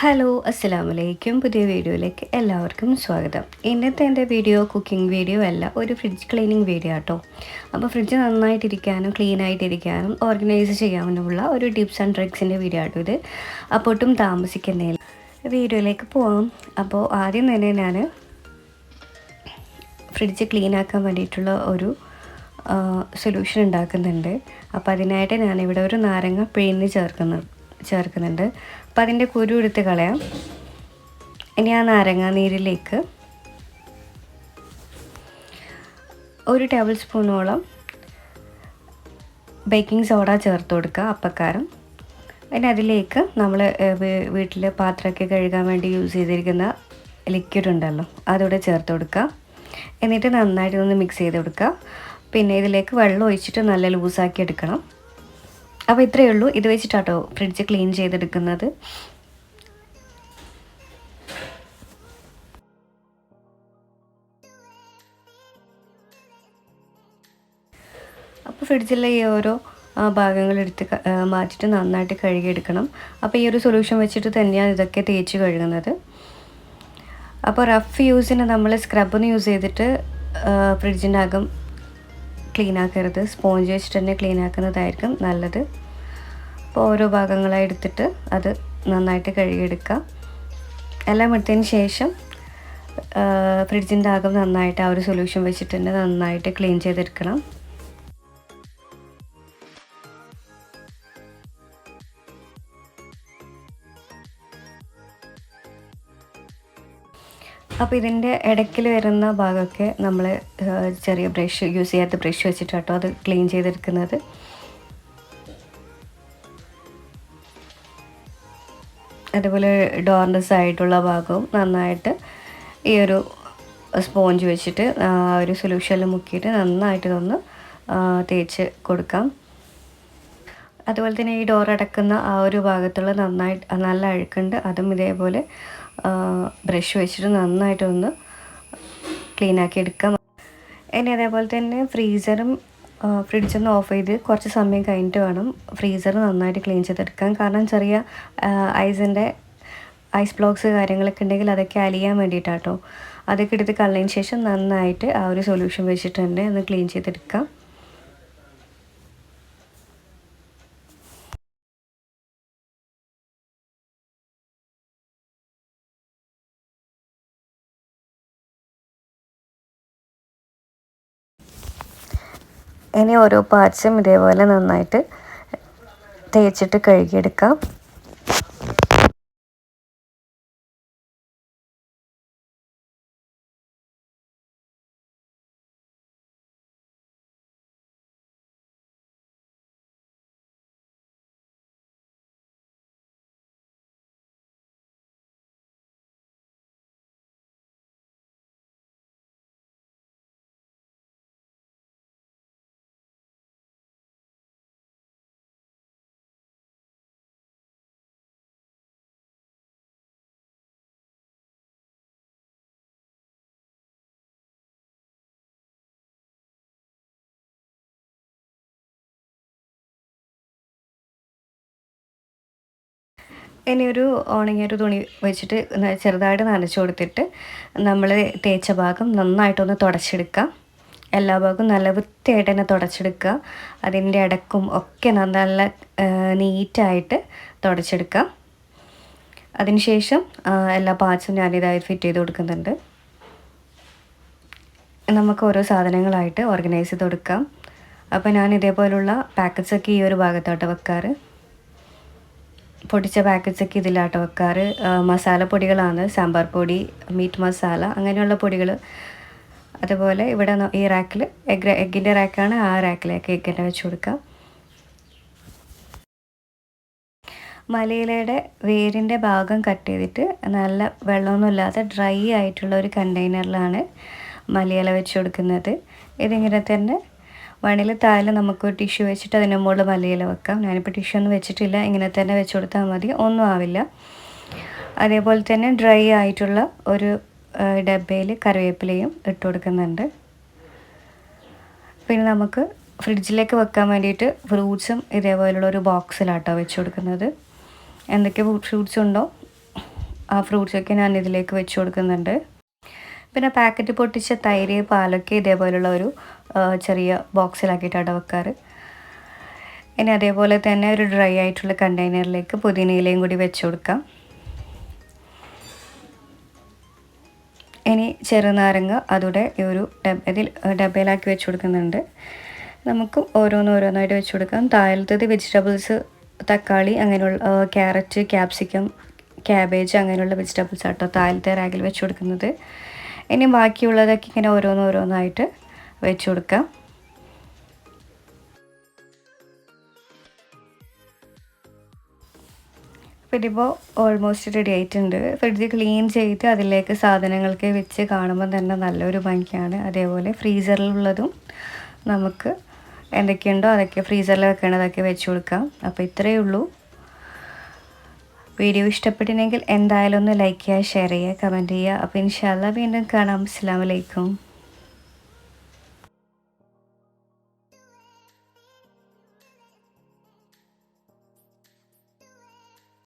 Hello അസ്സലാമു വലൈക്കും പുതിയ വീഡിയോയിലേക്ക് എല്ലാവർക്കും സ്വാഗതം. ഇന്നത്തെ എന്റെ വീഡിയോ കുക്കിംഗ് വീഡിയോ അല്ല ഒരു ഫ്രിഡ്ജ് ക്ലീനിങ് വീഡിയോ ആട്ടോ. അപ്പോൾ ഫ്രിഡ്ജ് നന്നായിട്ടിരിക്കാനും ക്ലീൻ ആയിട്ടിരിക്കാനും ഓർഗനൈസ് ചെയ്യാനുമുള്ള ഒരു ടിപ്സ് ആൻഡ് ട്രിക്സിന്റെ വീഡിയോ ആട്ടോ ഇത്. അപ്പോൾ ഒട്ടും താമസിക്കുന്നില്ല വീഡിയോയിലേക്ക് പോവാം. അപ്പോൾ ആദ്യം തന്നെ ഞാൻ ഫ്രിഡ്ജ് ക്ലീൻ ആക്കാൻ വേണ്ടിയിട്ടുള്ള ഒരു സൊല്യൂഷൻ ഉണ്ടാക്കുന്നുണ്ട്. അപ്പോൾ അതിനായിട്ട് ഞാനിവിടെ ഒരു നാരങ്ങ പിഴിഞ്ഞ് ചേർക്കുന്നു ചേർക്കുന്നുണ്ട്. അപ്പം അതിന്റെ കുരു എടുത്ത് കളയാം. ഇനി ആ നാരങ്ങ നീരിലേക്ക് ഒരു ടേബിൾ സ്പൂണോളം ബേക്കിംഗ് സോഡ ചേർത്ത് കൊടുക്കുക അപ്പക്കാരം. പിന്നെ അതിലേക്ക് നമ്മൾ വീട്ടിൽ പാത്രമൊക്കെ കഴുകാൻ വേണ്ടി യൂസ് ചെയ്തിരിക്കുന്ന ലിക്വിഡ് ഉണ്ടല്ലോ അതുകൂടെ ചേർത്ത് കൊടുക്കുക. എന്നിട്ട് നന്നായിട്ട് ഒന്ന് മിക്സ് ചെയ്ത് കൊടുക്കുക. പിന്നെ ഇതിലേക്ക് വെള്ളം ഒഴിച്ചിട്ട് നല്ല ലൂസാക്കി എടുക്കണം. അപ്പോൾ ഇത്രയേ ഉള്ളൂ. ഇത് വെച്ചിട്ടാട്ടോ ഫ്രിഡ്ജ് ക്ലീൻ ചെയ്തെടുക്കുന്നത്. അപ്പോൾ ഫ്രിഡ്ജിലെ ഈ ഓരോ ഭാഗങ്ങൾ എടുത്ത് മാറ്റിയിട്ട് നന്നായിട്ട് കഴുകിയെടുക്കണം. അപ്പോൾ ഈ ഒരു സൊല്യൂഷൻ വെച്ചിട്ട് തന്നെയാണ് ഇതൊക്കെ തേച്ച് കഴുകുന്നത്. അപ്പോൾ റഫ് യൂസിന് നമ്മൾ സ്ക്രബൊന്നും യൂസ് ചെയ്തിട്ട് ഫ്രിഡ്ജിന്റെ അകം ക്ലീൻ ആക്കരുത്. സ്പോഞ്ച് വെച്ചിട്ട് തന്നെ ക്ലീൻ ആക്കുന്നതായിരിക്കും നല്ലത്. അപ്പോൾ ഓരോ ഭാഗങ്ങളായി എടുത്തിട്ട് അത് നന്നായിട്ട് കഴുകിയെടുക്കുക. എല്ലാം എടുത്തതിന് ശേഷം ഫ്രിഡ്ജിന്റെ അകം നന്നായിട്ട് ആ ഒരു സൊല്യൂഷൻ വെച്ചിട്ട് തന്നെ നന്നായിട്ട് ക്ലീൻ ചെയ്തെടുക്കണം. അപ്പോൾ ഇതിന്റെ ഇടയ്ക്കിൽ വരുന്ന ഭാഗമൊക്കെ നമ്മൾ ചെറിയ ബ്രഷ് യൂസ് ചെയ്യാത്ത ബ്രഷ് വെച്ചിട്ട് കേട്ടോ അത് ക്ലീൻ ചെയ്തെടുക്കുന്നത്. അതുപോലെ ഡോറിന്റെ സൈഡുള്ള ഭാഗവും നന്നായിട്ട് ഈ ഒരു സ്പോഞ്ച് വെച്ചിട്ട് ഒരു സൊല്യൂഷനിൽ മുക്കിയിട്ട് നന്നായിട്ട് ഇതൊന്ന് തേച്ച് കൊടുക്കാം. അതുപോലെ തന്നെ ഈ ഡോർ അടക്കുന്ന ആ ഒരു ഭാഗത്തുള്ള നന്നായിട്ട് നല്ല അഴുക്കുണ്ട്. അതും ഇതേപോലെ ബ്രഷ് വെച്ചിട്ട് നന്നായിട്ടൊന്ന് ക്ലീൻ ആക്കി എടുക്കാം. ഇനി അതേപോലെ തന്നെ ഫ്രീസറും ഫ്രിഡ്ജൊന്ന് ഓഫ് ചെയ്ത് കുറച്ച് സമയം കഴിഞ്ഞിട്ട് വേണം ഫ്രീസർ നന്നായിട്ട് ക്ലീൻ ചെയ്തെടുക്കാൻ. കാരണം ചെറിയ ഐസിന്റെ ഐസ് ബ്ലോക്സ് കാര്യങ്ങളൊക്കെ ഉണ്ടെങ്കിൽ അതൊക്കെ അലിയാൻ വേണ്ടിയിട്ടാട്ടോ. അതൊക്കെ എടുത്ത് കളഞ്ഞതിന് ശേഷം നന്നായിട്ട് ആ ഒരു സൊല്യൂഷൻ വെച്ചിട്ട് തന്നെ ഒന്ന് ക്ലീൻ ചെയ്തെടുക്കാം. ഇനി ഓരോ പാർട്സും ഇതേപോലെ നന്നായിട്ട് തേച്ചിട്ട് കഴുകിയെടുക്കാം. ഇനി ഒരു ഉണങ്ങിയൊരു തുണി വെച്ചിട്ട് ചെറുതായിട്ട് നനച്ചു കൊടുത്തിട്ട് നമ്മൾ തേച്ച ഭാഗം നന്നായിട്ടൊന്ന് തുടച്ചെടുക്കാം എല്ലാ ഭാഗവും നല്ല വൃത്തിയായിട്ട് തന്നെ തുടച്ചെടുക്കുക. അതിന്റെ ഇടക്കും ഒക്കെ നല്ല നീറ്റായിട്ട് തുടച്ചെടുക്കാം അതിനുശേഷം എല്ലാ പാർട്സും ഞാനിതായി ഫിറ്റ് ചെയ്ത് കൊടുക്കുന്നുണ്ട്. നമുക്ക് ഓരോ സാധനങ്ങളായിട്ട് ഓർഗനൈസ് ചെയ്ത് കൊടുക്കാം. അപ്പോൾ ഞാൻ ഇതേപോലുള്ള പാക്കറ്റ്സൊക്കെ ഈ ഒരു ഭാഗത്തോട്ട് വെക്കാറ്. പൊടിച്ച പാക്കറ്റ്സൊക്കെ ഇതിലാട്ടോ വെക്കാറ്. മസാല പൊടികളാണ്. സാമ്പാർ പൊടി മീറ്റ് മസാല അങ്ങനെയുള്ള പൊടികൾ അതുപോലെ ഇവിടെ ഈ റാക്കിൽ എഗ് എഗ്ഗിന്റെ റാക്കാണ് ആ റാക്കിലേക്ക് എഗ്ഗിന്റെ വെച്ച് കൊടുക്കാം. മലയിലയുടെ വേരിന്റെ ഭാഗം കട്ട് ചെയ്തിട്ട് നല്ല വെള്ളമൊന്നുമില്ലാതെ ഡ്രൈ ആയിട്ടുള്ള ഒരു കണ്ടെയ്നറിലാണ് മലയില വെച്ച് കൊടുക്കുന്നത്. ഇതിങ്ങനെ തന്നെ വേണമെങ്കിൽ താഴെ നമുക്ക് ടിഷ്യൂ വെച്ചിട്ട് അതിന്റെ മുകളിൽ മലയിൽ വെക്കാം. ഞാനിപ്പോൾ ടിഷ്യൂ ഒന്നും വെച്ചിട്ടില്ല. ഇങ്ങനെ തന്നെ വെച്ച് കൊടുത്താൽ മതി. ഒന്നും ആവില്ല. അതേപോലെ തന്നെ ഡ്രൈ ആയിട്ടുള്ള ഒരു ഡബയിൽ കറിവേപ്പിലയും ഇട്ട് കൊടുക്കുന്നുണ്ട്. പിന്നെ നമുക്ക് ഫ്രിഡ്ജിലേക്ക് വെക്കാൻ വേണ്ടിയിട്ട് ഫ്രൂട്ട്സും ഇതേപോലുള്ള ഒരു ബോക്സിലാട്ടോ വെച്ച് കൊടുക്കുന്നത്. എന്തൊക്കെ ഫ്രൂട്ട്സ് ഉണ്ടോ? ആ ഫ്രൂട്ട്സൊക്കെ ഞാൻ ഇതിലേക്ക് വെച്ച് കൊടുക്കുന്നുണ്ട്. പിന്നെ പാക്കറ്റ് പൊട്ടിച്ച തൈര് പാലൊക്കെ ഇതേപോലുള്ള ഒരു ചെറിയ ബോക്സിലാക്കിയിട്ടാണ് വെക്കാറ്. ഇനി അതേപോലെ തന്നെ ഒരു ഡ്രൈ ആയിട്ടുള്ള കണ്ടെയ്നറിലേക്ക് പുതിനയിലയും കൂടി വെച്ച് കൊടുക്കാം. ഇനി ചെറുനാരങ്ങ അതുകൂടെ ഈ ഒരു ഡബ ഇതിൽ ഡബയിലാക്കി വെച്ച് കൊടുക്കുന്നുണ്ട്. നമുക്ക് ഓരോന്ന് ഓരോന്നായിട്ട് വെച്ച് കൊടുക്കാം. താഴത്തത് വെജിറ്റബിൾസ് തക്കാളി അങ്ങനെയുള്ള ക്യാരറ്റ് ക്യാപ്സിക്കം ക്യാബേജ് അങ്ങനെയുള്ള വെജിറ്റബിൾസ് ആട്ടോ താഴത്തെ റാഗിൽ വെച്ച് കൊടുക്കുന്നത്. ഇനി ബാക്കിയുള്ളതൊക്കെ ഇങ്ങനെ ഓരോന്നോരോന്നായിട്ട് വെച്ച് കൊടുക്കാം. ഇതിപ്പോൾ ഓൾമോസ്റ്റ് റെഡി ആയിട്ടുണ്ട്. ഫ്രിഡ്ജ് ക്ലീൻ ചെയ്ത് അതിലേക്ക് സാധനങ്ങൾക്ക് വെച്ച് കാണുമ്പോൾ തന്നെ നല്ലൊരു ഭംഗിയാണ്. അതേപോലെ ഫ്രീസറിലുള്ളതും നമുക്ക് എന്തൊക്കെയുണ്ടോ അതൊക്കെ ഫ്രീസറിൽ വെക്കേണ്ടതൊക്കെ വെച്ച് കൊടുക്കാം. അപ്പോൾ ഇത്രയേ ഉള്ളൂ. വീഡിയോ ഇഷ്ടപ്പെട്ടില്ലെങ്കിൽ എന്തായാലും ഒന്ന് ലൈക്ക് ചെയ്യുക ഷെയർ ചെയ്യുക കമന്റ് ചെയ്യുക. അപ്പോൾ ഇൻഷാല്ല വീണ്ടും കാണാം. അസ്സാം വലൈക്കും